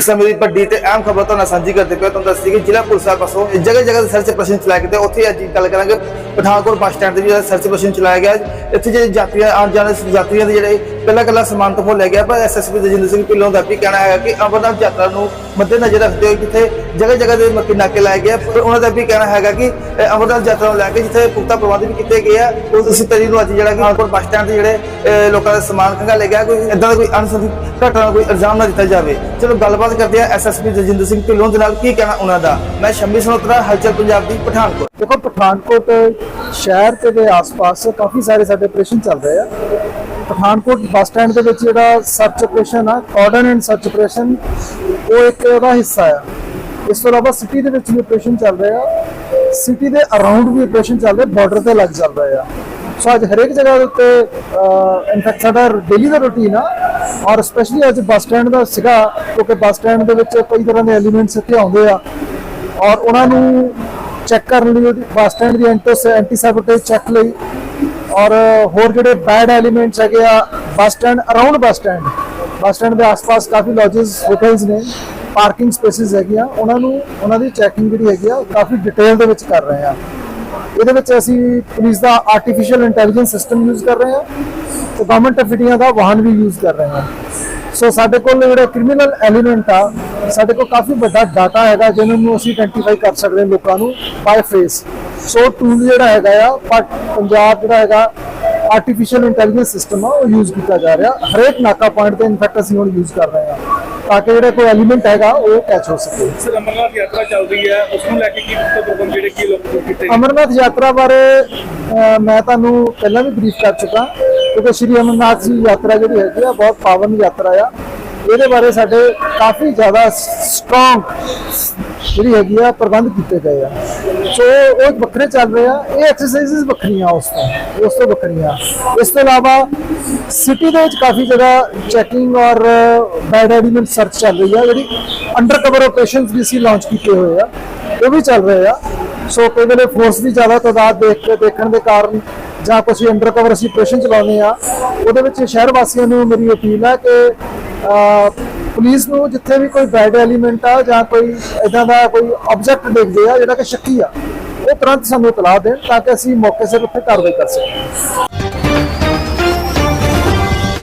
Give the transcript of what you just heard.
ਇਸ ਸਮੇਂ ਦੀ ਵੱਡੀ ਤੇ ਅਹਿਮ ਖਬਰ ਤੁਹਾਨੂੰ ਸਾਂਝੀ ਕਰਦੇ ਪਏ ਤੁਹਾਨੂੰ ਦੱਸਦੀ ਕਿ ਜ਼ਿਲ੍ਹਾ ਪੁਲਿਸ ਪਾਸੋਂ ਜਗ੍ਹਾ ਜਗ੍ਹਾ ਤੇ ਸਰਚ ਆਪਰੇਸ਼ਨ ਚਲਾਇਆ ਗਿਆ ਉੱਥੇ ਅੱਜ ਗੱਲ ਕਰਾਂਗੇ। ਪਠਾਨਕੋਟ ਬੱਸ ਸਟੈਂਡ ਤੇ ਵੀ ਜਿਹੜਾ ਸਰਚ ਆਪਰੇਸ਼ਨ ਚਲਾਇਆ ਗਿਆ ਇੱਥੇ ਜਿਹੜੇ ਯਾਤਰੀ ਆਉਣ ਜਾਣ ਯਾਤਰੀਆਂ ਦੇ ਜਿਹੜੇ ਕੱਲਾ ਕੱਲਾ ਸਮਾਨ ਤੋਂ ਲੈ ਗਿਆ ਪਰ ਐਸਐਸਪੀ ਦਜਿੰਦਰ ਸਿੰਘ ਢਿੱਲੋਂ ਦਾ ਵੀ ਕਹਿਣਾ ਹੈਗਾ ਕਿ ਅਮਰਨਾਥ ਯਾਤਰਾ ਨੂੰ ਮੱਦੇਨਜ਼ਰ ਰੱਖਦੇ ਹੋਏ ਜਿੱਥੇ ਜਗ੍ਹਾ ਜਗ੍ਹਾ ਦੇ ਮੱਕੀ ਨਾਕੇ ਲਾਏ ਗਏ ਆ, ਪਰ ਉਹਨਾਂ ਦਾ ਵੀ ਕਹਿਣਾ ਹੈਗਾ ਕਿ ਅਮਰਨਾਥ ਯਾਤਰਾ ਨੂੰ ਲੈ ਕੇ ਜਿੱਥੇ ਪੁਖਤਾ ਪ੍ਰਬੰਧ ਵੀ ਕੀਤੇ ਗਏ ਆ ਉਸ ਇਸੇ ਤਰੀਕ ਨੂੰ ਅੱਜ ਜਿਹੜਾ ਕਿ ਪਠਾਨਕੋਟ ਬੱਸ ਸਟੈਂਡ ਤੇ ਜਿਹੜੇ ਲੋਕਾਂ ਦਾ ਸਮਾਨ ਖੰਗਾਲੇ ਗਿਆ ਕੋਈ ਇਦਾਂ ਦਾ ਕੋਈ ਅਨਸੰਭੀ ਘਟਨਾ ਦਾ ਕੋਈ ਇਲਜ਼ਾਮ ਨਾ ਦਿੱਤਾ ਜਾਵੇ। ਚਲੋ ਗੱਲਬਾਤ ਕਰਦੇ ਆ ਐਸਐਸਪੀ ਦਜਿੰਦਰ ਸਿੰਘ ਢਿੱਲੋਂ ਦੇ ਨਾਲ ਕੀ ਕਹਿਣਾ ਉਹਨਾਂ ਦਾ? ਮੈਂ ਸ਼ੰਮੀ ਸਨੋਤਰਾ ਹਲਚਲ ਪੰਜਾਬ ਦੀ ਪਠਾਨਕੋਟ। ਦੇਖੋ ਪਠਾਨਕੋਟ ਸ਼ਹਿਰ ਤੇ ਦੇ ਆਸ-ਪਾਸ ਕਾਫੀ ਸਾਰੇ ਸਾਡੇ ਆਪਰੇਸ਼ਨ ਚੱਲ ਰਹੇ ਆ। ਪਠਾਨਕੋਟ ਬੱਸ ਸਟੈਂਡ ਦੇ ਵਿੱਚ ਜਿਹੜਾ ਸਰਚ ਆਪਰੇਸ਼ਨ ਆ ਕਾਰਡਨ ਐਂਡ ਸਰਚ ਆਪਰੇਸ਼ਨ ਉਹ ਇੱਕ ਉਹਦਾ ਹਿੱਸਾ ਆ। ਇਸ ਤੋਂ ਇਲਾਵਾ ਸਿਟੀ ਦੇ ਵਿੱਚ ਵੀ ਆਪਰੇਸ਼ਨ ਚੱਲ ਰਹੇ ਆ। ਸਿਟੀ ਦੇ ਅਰਾਊਂਡ ਵੀ ਆਪਰੇਸ਼ਨ ਚੱਲ ਰਹੇ ਬਾਰਡਰ ਤੇ ਲੱਗ ਚੱਲ ਰਹੇ ਆ। ਸੋ ਅੱਜ ਹਰੇਕ ਜਗ੍ਹਾ ਦੇ ਉੱਤੇ ਇਨਫੈਕਟ ਸਾਡਾ ਡੇਲੀ ਦਾ ਰੂਟੀਨ ਆ। ਔਰ ਸਪੈਸ਼ਲੀ ਅੱਜ ਬੱਸ ਸਟੈਂਡ ਦਾ ਸੀਗਾ, ਕਿਉਂਕਿ ਬੱਸ ਸਟੈਂਡ ਦੇ ਵਿੱਚ ਕਈ ਤਰ੍ਹਾਂ ਦੇ ਐਲੀਮੈਂਟਸ ਇੱਥੇ ਆਉਂਦੇ ਆ। ਔਰ ਉਹਨਾਂ ਨੂੰ ਚੈੱਕ ਕਰਨ ਲਈ ਉਹਦੀ ਬੱਸ ਸਟੈਂਡ ਦੀ ਐਂਟੋਸ ਐਂਟੀ ਸੈਬੋਟੇਜ ਚੈੱਕ ਲਈ। ਔਰ ਹੋਰ ਜਿਹੜੇ ਬੈਡ ਐਲੀਮੈਂਟਸ ਹੈਗੇ ਆ bus stand around bus stand bus stand ਦੇ ਆਸ-ਪਾਸ ਕਾਫੀ ਲੌਜਸ ਹੋਟਲਸ ਨੇ ਪਾਰਕਿੰਗ ਸਪੇਸਿਸ ਹੈਗੀਆਂ। ਉਹਨਾਂ ਨੂੰ, ਉਹਨਾਂ ਦੀ ਚੈਕਿੰਗ ਜਿਹੜੀ ਹੈਗੀ ਆ, ਉਹ ਕਾਫੀ ਡਿਟੇਲ ਦੇ ਵਿੱਚ ਕਰ ਰਹੇ ਆ। ਇਹਦੇ ਵਿੱਚ ਅਸੀਂ ਪੁਲਿਸ ਦਾ ਆਰਟੀਫੀਸ਼ੀਅਲ ਇੰਟੈਲੀਜੈਂਸ ਸਿਸਟਮ ਯੂਜ਼ ਕਰ ਰਹੇ ਹਾਂ ਤੇ ਗਵਰਨਮੈਂਟ ਆਫ ਇੰਡੀਆ ਦਾ ਵਾਹਨ ਵੀ ਯੂਜ਼ ਕਰ ਰਹੇ ਹਾਂ ਸੋ ਸਾਡੇ ਕੋਲ ਜਿਹੜਾ ਕ੍ਰਿਮੀਨਲ ਐਲੀਮੈਂਟ ਆ ਸਾਡੇ ਕੋਲ ਕਾਫੀ ਵੱਡਾ ਡਾਟਾ ਹੈਗਾ ਜਿਹਨੂੰ ਨੂੰ ਅਸੀਂ ਆਇਡੈਂਟੀਫਾਈ ਕਰ ਸਕਦੇ ਹਾਂ ਲੋਕਾਂ ਨੂੰ ਬਾਈ ਫੇਸ ਸੋ ਟੂਲ ਜਿਹੜਾ ਹੈਗਾ ਆ ਪਟ ਪੰਜਾਬ ਜਿਹੜਾ ਹੈਗਾ ਆਰਟੀਫੀਸ਼ੀਅਲ ਇੰਟੈਲੀਜੈਂਸ ਸਿਸਟਮ ਆ ਉਹ ਯੂਜ਼ ਕੀਤਾ ਜਾ ਰਿਹਾ। ਹਰੇਕ ਨਾਕਾ ਪੁਆਇੰਟ ਤੇ ਇਨਫੈਕਟ ਅਸੀਂ ਹੁਣ ਯੂਜ਼ ਕਰ ਰਹੇ ਹਾਂ। ਤਾਂ ਕਿ ਜਿਹੜਾ ਕੋਈ ਐਲੀਮੈਂਟ ਹੈਗਾ ਉਹ ਕੈਚ ਹੋ ਸਕੇ। ਸਰ ਅਮਰਨਾਥ ਯਾਤਰਾ ਚੱਲ ਰਹੀ ਹੈ। ਉਸ ਨੂੰ ਲੈ ਕੇ ਕੀ ਪੁਖਤਾ ਪ੍ਰਬੰਧ ਜਿਹੜੇ ਕੀ ਲੋਕ ਕੀਤੇ? ਗਏ? ਅਮਰਨਾਥ ਯਾਤਰਾ ਬਾਰੇ ਮੈਂ ਤੁਹਾਨੂੰ ਪਹਿਲਾਂ ਵੀ ਬਰੀਫ ਕਰ ਚੁੱਕਾ। ਕਿਉਂਕਿ ਸ਼੍ਰੀ ਅਮਰਨਾਥ ਜੀ ਯਾਤਰਾ ਜਿਹੜੀ ਹੈਗੀ ਆ ਬਹੁਤ ਪਾਵਨ ਯਾਤਰਾ ਆ। ਇਹਦੇ ਬਾਰੇ ਸਾਡੇ ਕਾਫੀ ਜ਼ਿਆਦਾ ਸਟਰੋਂਗ ਜਿਹੜੀ ਹੈਗੀ ਆ, ਪ੍ਰਬੰਧ ਕੀਤੇ ਗਏ ਆ। ਸੋ ਉਹ ਵੱਖਰੇ ਚੱਲ ਰਹੇ ਆ। ਇਹ ਐਕਸਰਸਾਈਜ਼ਸ ਵੱਖਰੀਆਂ ਉਸ ਤੋਂ ਉਸ ਤੋਂ ਵੱਖਰੀਆਂ। ਇਸ ਤੋਂ ਇਲਾਵਾ ਸਿਟੀ ਦੇ ਵਿੱਚ ਕਾਫੀ ਜਗ੍ਹਾ ਚੈਕਿੰਗ ਔਰ ਬੈਡ ਐਲੀਮੈਂਟ ਸਰਚ ਚੱਲ ਰਹੀ ਆ, ਜਿਹੜੀ ਅੰਡਰ ਕਵਰ ਆਪਰੇਸ਼ਨਸ ਵੀ ਅਸੀਂ ਲਾਂਚ ਕੀਤੇ ਹੋਏ ਆ, ਉਹ ਵੀ ਚੱਲ ਰਹੇ ਆ। ਸੋ ਕਈ ਵੇਲੇ ਫੋਰਸ ਦੀ ਜ਼ਿਆਦਾ ਤਾਦਾਦ ਦੇਖ ਕੇ ਦੇਖਣ ਦੇ ਕਾਰਨ ਜਾਂ ਕੁਝ ਅੰਡਰ ਕਵਰ ਅਸੀਂ ਆਪਰੇਸ਼ਨ ਚਲਾਉਂਦੇ ਆ, ਉਹਦੇ ਵਿੱਚ ਸ਼ਹਿਰ ਵਾਸੀਆਂ ਨੂੰ ਮੇਰੀ ਅਪੀਲ ਹੈ ਕਿ ਪੁਲਿਸ ਨੂੰ ਜਿੱਥੇ ਵੀ ਕੋਈ ਬੈਡ ਐਲੀਮੈਂਟ ਆ ਜਾਂ ਕੋਈ ਇਦਾਂ ਦਾ ਕੋਈ ਆਬਜੈਕਟ ਦੇਖਦੇ ਆ, ਜਿਹੜਾ ਕਿ ਸ਼ੱਕੀ ਆ, ਉਹ ਤੁਰੰਤ ਸਾਨੂੰ ਇਤਲਾਹ ਦੇਣ ਤਾਂ ਕਿ ਅਸੀਂ ਮੌਕੇ ਸਿਰ ਉੱਥੇ ਕਾਰਵਾਈ ਕਰ ਸਕੀਏ।